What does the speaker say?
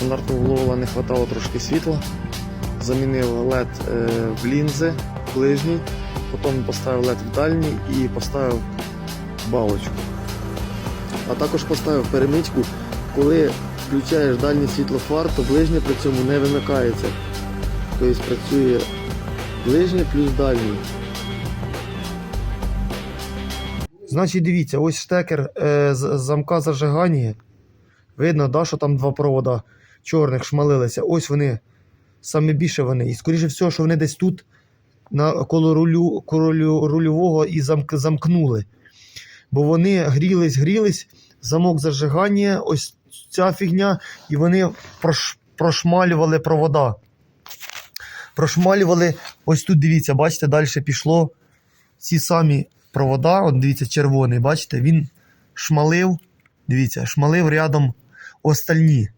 Стандартного ловила не вистачало трошки світла. Замінив LED е, в лінзи ближній, потім поставив LED в дальній і поставив балочку. А також поставив перемичку, коли включаєш дальнє світло фар, то ближнє при цьому не вимикається. Тобто працює ближнє плюс дальній. Значить, дивіться, ось штекер е, з замка зажигання. Видно, да, що там два провода чорних шмалилися. Ось вони, саме більше вони. І скоріше всього, що вони десь тут на коло рулю, коло рульового і замк, замкнули. Бо вони грілись, грілись, замок зажигання, ось ця фігня, і вони прош, прошмалювали провода. Прошмалювали, ось тут дивіться, бачите, далі пішло ці самі провода, от дивіться, червоний, бачите, він шмалив, дивіться, шмалив рядом остальні.